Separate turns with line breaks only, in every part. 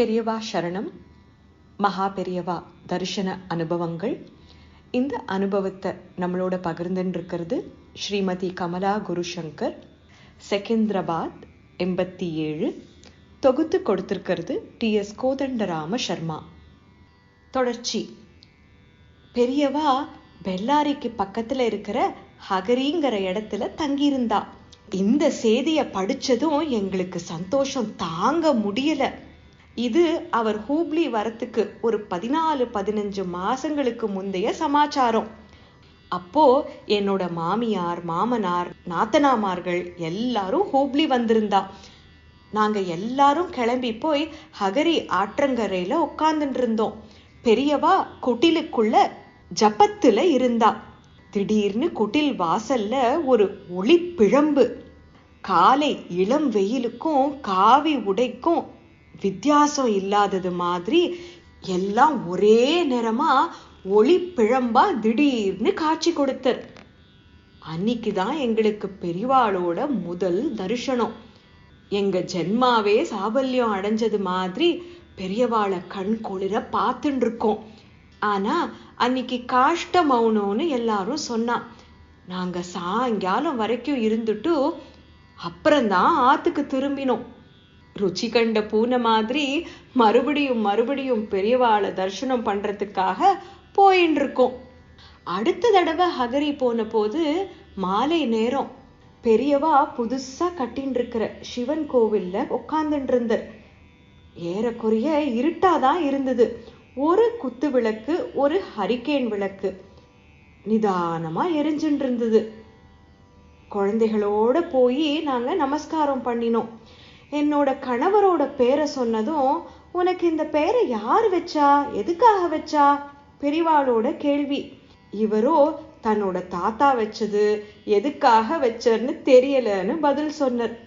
பெரியவா சரணம். மகா பெரியவா தரிசன அனுபவங்கள். இந்த அனுபவத்தை நம்மளோட பகிர்ந்துன்னு இருக்கிறது ஸ்ரீமதி கமலா குருசங்கர். செகந்திராபாத் எண்பத்தி ஏழு. தொகுத்து கொடுத்திருக்கிறது டி. எஸ். கோதண்டராம சர்மா தொடர்ச்சி. பெரியவா பெல்லாரிக்கு பக்கத்துல இருக்கிற ஹகரிங்கிற இடத்துல தங்கியிருந்தா. இந்த செய்தியை படிச்சதும் எங்களுக்கு சந்தோஷம் தாங்க முடியலை. இது அவர் ஹூப்ளி வரத்துக்கு ஒரு பதினாலு பதினஞ்சு மாசங்களுக்கு முந்தைய சமாச்சாரம். அப்போ என்னோட மாமியார் மாமனார் நாத்தனாமார்கள் எல்லாரும் ஹூப்ளி வந்திருந்தா. நாங்க எல்லாரும் கிளம்பி போய் ஹகரி ஆற்றங்கரையில உட்கார்ந்துட்டு இருந்தோம் பெரியவா குட்டிலுக்குள்ள ஜப்பத்துல இருந்தா. திடீர்னு குட்டில் வாசல்ல ஒரு ஒளி பிழம்பு. காலை இளம் வெயிலுக்கும் காவி உடைக்கும் வித்தியாசம் இல்லாதது மாதிரி எல்லாம் ஒரே நேரமா ஒளி பிழம்பா திடீர்னு காட்சி கொடுத்தார் அன்னைக்கு தான் எங்களுக்கு பெரியவாளோட முதல் தரிசனம். எங்க ஜென்மாவே சாபல்யம் அடைஞ்சது மாதிரி பெரியவாளை கண் குளிர பார்த்துட்டு இருக்கோம் ஆனா அன்னைக்கு காஷ்ட மௌனம்னு எல்லாரும் சொன்னா நாங்க சாயங்காலம் வரைக்கும் இருந்துட்டு அப்புறம்தான் ஆத்துக்கு திரும்பினோம். ருச்சி கண்ட பூனை மாதிரி மறுபடியும் மறுபடியும் பெரியவாளை தரிசனம் பண்றதுக்காக போயின்னு இருக்கோம் அடுத்த தடவை ஹகரி போன போது மாலை நேரம் பெரியவா புதுசா கட்டின்னு இருக்கிற சிவன் கோவில்ல உட்கார்ந்துட்டு இருந்தார் ஏறக்குறைய இருட்டாதான் இருந்தது. ஒரு குத்து விளக்கு ஒரு ஹரிக்கேன் விளக்கு நிதானமா எரிஞ்சுட்டு இருந்தது குழந்தைகளோட போய் நாங்க நமஸ்காரம் பண்ணினோம். என்னோட கணவரோட பேரை சொன்னதும் உனக்கு இந்த பேரை யார் வச்சா? எதுக்காக வச்சா? பெரிவாளோட கேள்வி. இவரோ தன்னோட தாத்தா வச்சது எதுக்காக வச்சர்னு தெரியலன்னு பதில் சொன்னார்.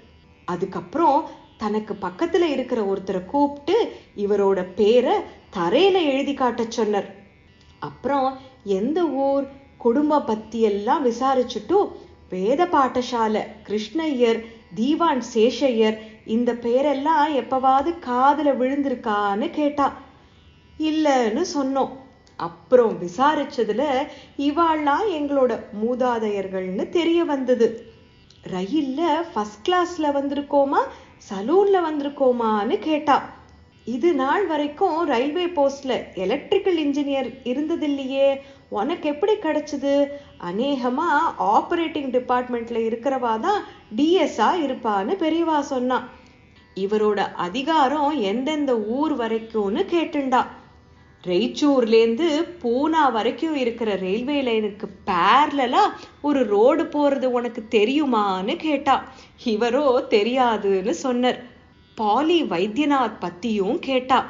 அதுக்கப்புறம் தனக்கு பக்கத்துல இருக்கிற ஒருத்தரை கூப்பிட்டு இவரோட பேரை தரையில எழுதி காட்ட சொன்னார். அப்புறம் எந்த ஊர் குடும்ப பத்தி எல்லாம் விசாரிச்சுட்டு வேத பாட்டசாலை கிருஷ்ணய்யர் தீவான் சேஷையர் இந்த பேரெல்லாம் எப்பவாவது காதுல விழுந்திருக்கான்னு கேட்டா இல்லைன்னு சொன்னோம். அப்புறம் விசாரிச்சதுல இவாள்லாம் எங்களோட மூதாதையர்கள்னு தெரிய வந்தது. ரயில்ல ஃபர்ஸ்ட் கிளாஸ்ல வந்திருக்கோமா சலூன்ல வந்திருக்கோமான்னு கேட்டா இது நாள் வரைக்கும் ரயில்வே போஸ்ட்ல எலக்ட்ரிக்கல் இன்ஜினியர் இருந்ததில்லையே. உனக்கு எப்படி கிடைச்சது? அநேகமா ஆப்ரேட்டிங் டிபார்ட்மெண்ட்ல இருக்கிறவா தான் டிஎஸ்ஆ இருப்பான்னு பெரியவா சொன்னான் இவரோட அதிகாரம் எந்தெந்த ஊர் வரைக்கும்னு கேட்டுண்டா. ரெய்ச்சூர்லேருந்து பூனா வரைக்கும் இருக்கிற ரயில்வே லைனுக்கு பேர்லலா ஒரு ரோடு போறது உனக்கு தெரியுமான்னு கேட்டா. இவரோ தெரியாதுன்னு சொன்னார். பாலி வைத்தியநாத் பத்தியும் கேட்டா.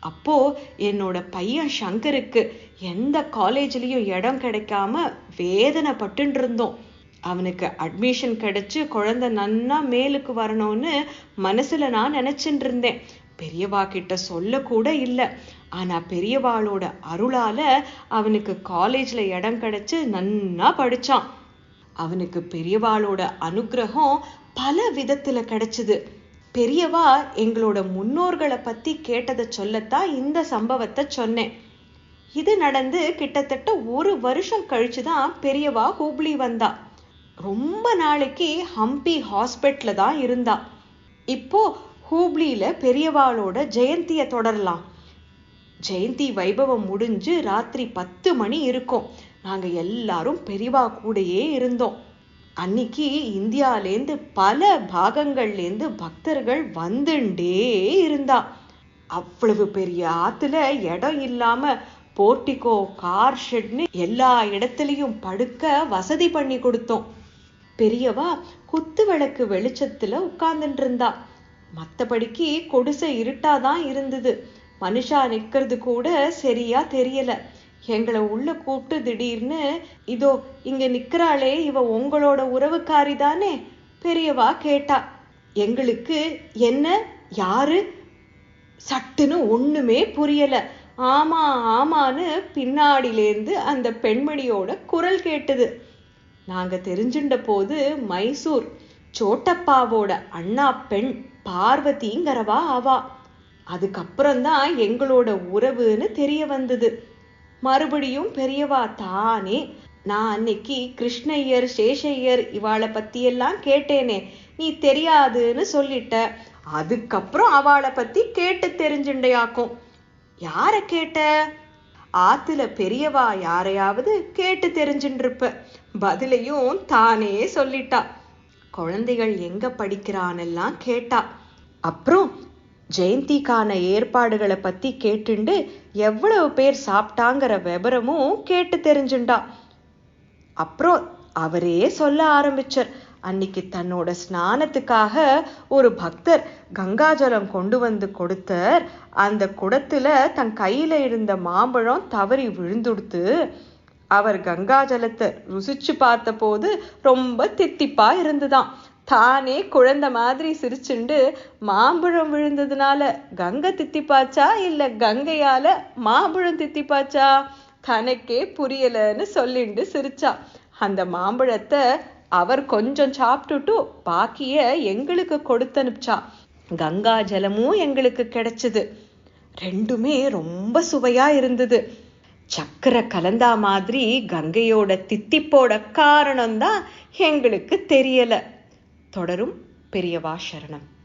அப்போ என்னோட பையன் சங்கருக்கு எந்த காலேஜ்லயும் இடம் கிடைக்காம வேதனைப்பட்டு இருந்தோம். அவனுக்கு அட்மிஷன் கிடைச்சு குழந்தை நன்னா மேலுக்கு வரணும்னு மனசுல நான் நினைச்சுட்டு இருந்தேன். பெரியவா கிட்ட சொல்ல கூட இல்ல. ஆனா பெரியவாளோட அருளால அவனுக்கு காலேஜ்ல இடம் கிடைச்சு நன்னா படிச்சான். அவனுக்கு பெரியவாளோட அனுகிரகம் பல விதத்துல கிடைச்சது. பெரியவா எங்களோட முன்னோர்களை பத்தி கேட்டதை சொல்லத்தான் இந்த சம்பவத்தை சொன்னேன். இது நடந்து கிட்டத்தட்ட ஒரு வருஷம் கழிச்சுதான் பெரியவா ஹூப்ளி வந்தா. ரொம்ப நாளைக்கு ஹம்பி ஹாஸ்பிட்டலில் தான் இருந்தா. இப்போ ஹூப்ளியில பெரியவாளோட ஜெயந்தியை தொடரலாம். ஜெயந்தி வைபவம் முடிஞ்சு ராத்திரி பத்து மணி இருக்கும். நாங்க எல்லாரும் பெரியவா கூடயே இருந்தோம். அன்னைக்கு இந்தியாலேருந்து பல பாகங்கள்லேருந்து பக்தர்கள் வந்துண்டே இருந்தா. அவ்வளவு பெரிய ஆத்துல இடம் இல்லாம போர்ட்டிகோ கார் ஷெட்னு எல்லா இடத்துலயும் படுக்க வசதி பண்ணி கொடுத்தோம். பெரியவா குத்து விளக்கு வெளிச்சத்துல உட்கார்ந்துட்டு இருந்தா மத்தபடிக்கு கொடுசை இருட்டாதான் இருந்தது. மனுஷா நிக்கிறது கூட சரியா தெரியல. எங்களை உள்ள கூப்பிட்டு திடீர்னு இதோ இங்க நிக்கிறாளே இவ உங்களோட உறவுக்காரி தானே பெரியவா கேட்டா. எங்களுக்கு என்ன யாரு? சட்டுன்னு ஒண்ணுமே புரியல. ஆமா ஆமான்னு பின்னாடிலேருந்து அந்த பெண்மணியோட குரல் கேட்டது. நாங்க தெரிஞ்சுண்ட போது மைசூர் சோட்டப்பாவோட அண்ணா பெண் பார்வதிங்கிறவா அவா. அதுக்கப்புறம்தான் எங்களோட உறவுன்னு தெரிய வந்தது. மறுபடியும் பெரியவா தானே? நான் அன்னைக்கு கிருஷ்ணய்யர் சேஷையர் இவாளை பத்தியெல்லாம் கேட்டேனே. நீ தெரியாதுன்னு சொல்லிட்ட. அதுக்கப்புறம் அவளை பத்தி கேட்டு தெரிஞ்சுண்டையாக்கும். யார கேட்ட? ஆத்துல பெரியவா யாரையாவது கேட்டு தெரிஞ்சுருப்ப பதிலையும் தானே சொல்லிட்டா. குழந்தைகள் எங்க படிக்கிறானெல்லாம் கேட்டா. அப்புறம் ஜெயந்திக்கான ஏற்பாடுகளை பத்தி கேட்டுண்டு எவ்வளவு பேர் சாப்பிட்டாங்கிற விவரமும் கேட்டு தெரிஞ்சுண்டா. அப்புறம் அவரே சொல்ல ஆரம்பிச்சார். அன்னைக்கு தன்னோட ஸ்நானத்துக்காக ஒரு பக்தர் கங்காஜலம் கொண்டு வந்து கொடுத்தார். அந்த குடத்துல தன் கையில இருந்த மாம்பழம் தவறி விழுந்துடுத்து அவர் கங்காஜலத்தை ருசிச்சு பார்த்த போது ரொம்ப தித்திப்பா இருந்துதான். தானே குழந்தை மாதிரி சிரிச்சுண்டு மாம்பழம் விழுந்ததுனால கங்கை தித்திப்பாச்சா இல்லை கங்கையால் மாம்பழம் தித்திப்பாச்சா? தனக்கே புரியலன்னு சொல்லிண்டு சிரிச்சா. அந்த மாம்பழத்தை அவர் கொஞ்சம் சாப்பிட்டுட்டு பாக்கிய எங்களுக்கு கொடுத்து அனுப்பிச்சா கங்கா ஜலமும் எங்களுக்கு கிடைச்சது. ரெண்டுமே ரொம்ப சுவையா இருந்தது. சக்கரை கலந்தா மாதிரி கங்கையோட தித்திப்போட காரணம்தான் எங்களுக்கு தெரியலை. தொடரும். பெரியவா சரணம்.